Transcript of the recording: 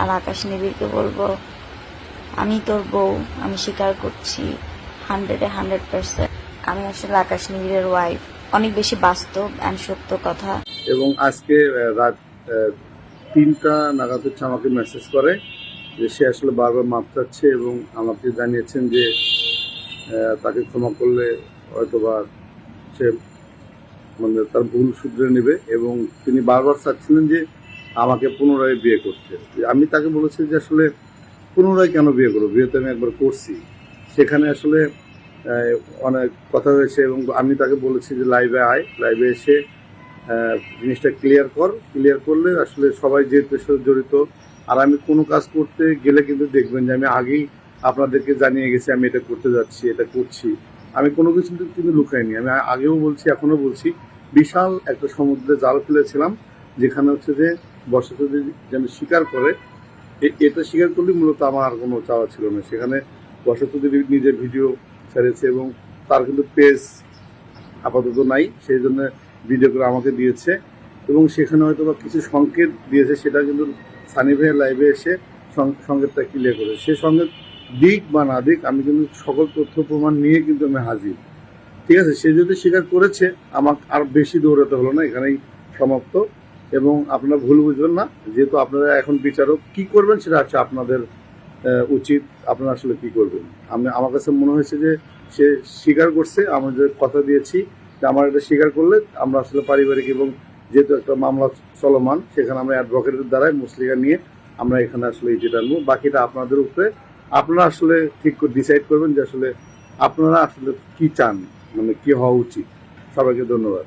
আর আকাশ নিবিড়কে বলব, আমি তোর বউ, আমি স্বীকার করছি হান্ড্রেডে হান্ড্রেড পার্সেন্ট আমি আসলে আকাশ নিবিড়ের ওয়াইফ অনেক বেশি বাস্তব অ্যান্ড সত্য কথা। এবং আজকে রাত তিনটা নাগাদ হচ্ছে আমাকে মেসেজ করে যে সে আসলে বারবার মাপ চাচ্ছে এবং আমাকে জানিয়েছেন যে তাকে ক্ষমা করলে হয়তোবা সে মানে তার ভুল শুধরে নেবে এবং তিনি বারবার চাচ্ছিলেন যে আমাকে পুনরায় বিয়ে করতে আমি তাকে বলেছি যে আসলে পুনরায় কেন বিয়ে করব? বিয়ে তো আমি একবার করছি। সেখানে আসলে অনেক কথা হয়েছে এবং আমি তাকে বলেছি যে লাইভে আয়, লাইভে এসে জিনিসটা ক্লিয়ার কর। ক্লিয়ার করলে আসলে সবাই যেহেতু সাথে জড়িত, আর আমি কোনো কাজ করতে গেলে কিন্তু দেখবেন যে আমি আগেই আপনাদেরকে জানিয়ে গেছি, আমি এটা করতে যাচ্ছি, এটা করছি। আমি কোনো কিছু কিন্তু লুকাইনি। আমি আগেও বলছি, এখনও বলছি, বিশাল একটা সমুদ্রে জাল ফেলেছিলাম, যেখানে হচ্ছে যে বর্ষা যেন স্বীকার করে এটা স্বীকার করলে মূলত আমার কোনো চাওয়া ছিল না। সেখানে বসন্ত দেবী নিজের ভিডিও ছেড়েছে এবং তার কিন্তু পেজ আপাতত নাই, সেই জন্য ভিডিও করে আমাকে দিয়েছে এবং সেখানে হয়তো বা কিছু সংকেত দিয়েছে, সেটা কিন্তু সানি ভাইয়ের লাইভে এসে সংকেতটা ক্লিয়ার করে সে সংকেত দিক বা না দিক, আমি কিন্তু সকল তথ্য প্রমাণ নিয়ে কিন্তু আমি হাজির। ঠিক আছে, সে যদি স্বীকার করেছে, আমাকে আর বেশি দৌড়াতে হলো না, এখানেই সমাপ্ত। এবং আপনারা ভুল বুঝবেন না, যেহেতু আপনারা এখন বিচারক, কি করবেন সেটা হচ্ছে আপনাদের উচিত আপনারা আসলে কি করবেন। আমি, আমার কাছে মনে হয়েছে যে সে স্বীকার করছে আমরা কথা দিয়েছি যে আমার এটা স্বীকার করলে আমরা আসলে পারিবারিক এবং যেহেতু একটা মামলা চলমান, সেখানে আমরা অ্যাডভোকেটের দ্বারাই মুসলিকা নিয়ে আমরা এখানে আসলে যেটা আনব বাকিটা আপনাদের উপরে আপনারা আসলে ঠিক করে ডিসাইড করবেন যে আসলে আপনারা আসলে কি চান মানে কি হওয়া উচিত। সবাইকে ধন্যবাদ।